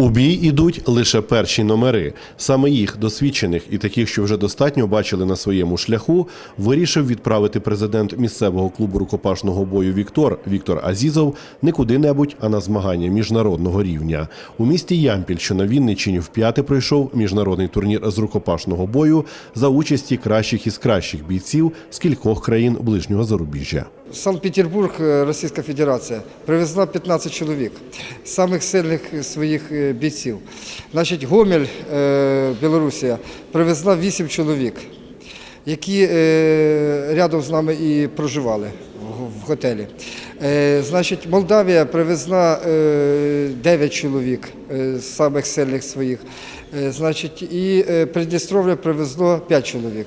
У бій ідуть лише перші номери. Саме їх, досвідчених і таких, що вже достатньо бачили на своєму шляху, вирішив відправити президент місцевого клубу рукопашного бою Віктор Віктор Азізов не куди-небудь, а на змагання міжнародного рівня. У місті Ямпіль, що на Вінниччині, вп'яте пройшов міжнародний турнір з рукопашного бою за участі кращих із кращих бійців з кількох країн ближнього зарубіжжя. Санкт-Петербург, е, Російська Федерація, привезла 15 чоловік, самих сильних своїх е, бійців. Значить, Гомель, е, Білорусія, привезла 8 чоловік, які рядом з нами і проживали в- готелі. Значить, Молдавія привезла е, 9 чоловік самих сильних своїх. Значить, і Придністров'я привезло 5 чоловік.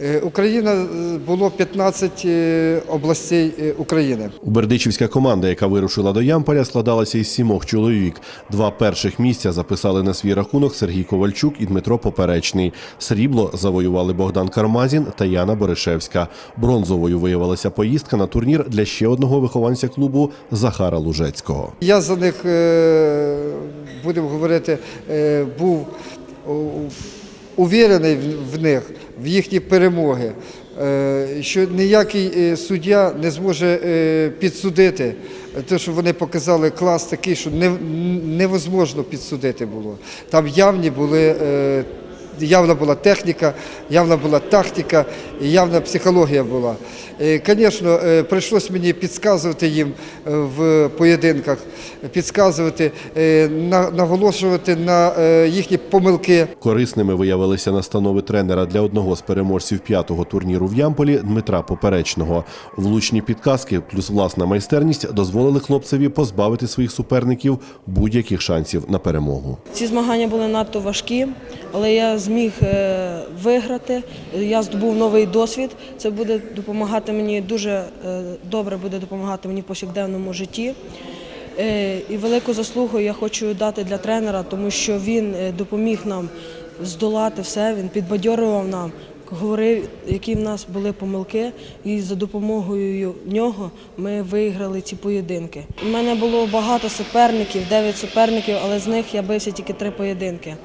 Е, Україна е, було 15 е, областей України. Бердичівська команда, яка вирушила до Ямполя, складалася із сімох чоловік. Два перших місця записали на свій рахунок Сергій Ковальчук і Дмитро Поперечний. Срібло завоювали Богдан Кармазін та Яна Боришевська. Бронзовою виявилася поїздка на турнір для ще одного вихованця клубу Захара Лужецького. Я за них, будемо говорити, був увірений в- них, в їхні перемоги, е, що ніякий е, суддя не зможе е, підсудити. Те, що вони показали клас такий, що невозможно підсудити було. Там явні були. Е, Явна була техніка, явна була тактика, і явна психологія була. Звісно, прийшлось мені підказувати їм е, в поєдинках, підказувати, е, наголошувати на е, їхні помилки. Корисними виявилися настанови тренера для одного з переможців п'ятого турніру в Ямполі Дмитра Поперечного. Влучні підказки плюс власна майстерність дозволили хлопцеві позбавити своїх суперників будь-яких шансів на перемогу. Ці змагання були надто важкі, але я зміг е, виграти. Я здобув новий досвід. Це буде допомагати мені дуже е, добре буде допомагати мені в повсякденному житті. Е, І велику заслугу я хочу дати для тренера, тому що він допоміг нам здолати все. Він підбадьорював нам, говорив, які в нас були помилки, і за допомогою нього ми виграли ці поєдинки. У мене було багато суперників, дев'ять суперників, але з них я бився тільки три поєдинки.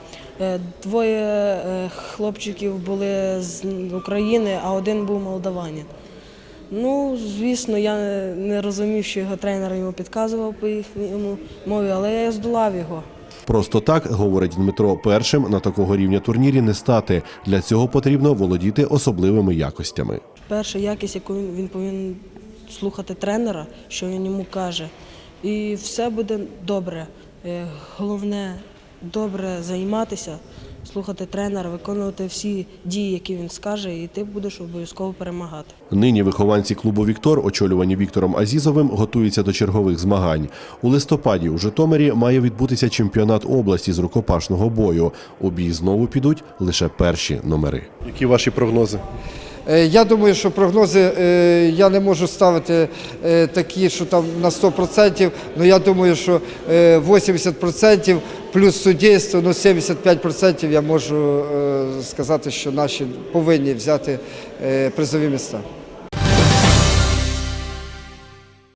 Е, Двоє е, хлопчиків були з України, а один був молдаванин. Ну, звісно, я не розумів, що його тренер йому підказував по їхньому мові, але я здолав його. Просто так, говорить Дмитро, першим на такого рівня турнірі не стати. Для цього потрібно володіти особливими якостями. Перша якість, яку він, повинен слухати тренера, що він йому каже. І все буде добре. Е, Головне добре займатися, слухати тренера, виконувати всі дії, які він скаже, і ти будеш обов'язково перемагати. Нині вихованці клубу Віктор, очолювані Віктором Азізовим, готуються до чергових змагань. У листопаді у Житомирі має відбутися чемпіонат області з рукопашного бою. У бій знову підуть лише перші номери. Які ваші прогнози? Е, Я думаю, що прогнози е, я не можу ставити е, такі, що там на 100%, але я думаю, що е, 80% плюс суддівство, ну 75% я можу сказати, що наші повинні взяти призові місця.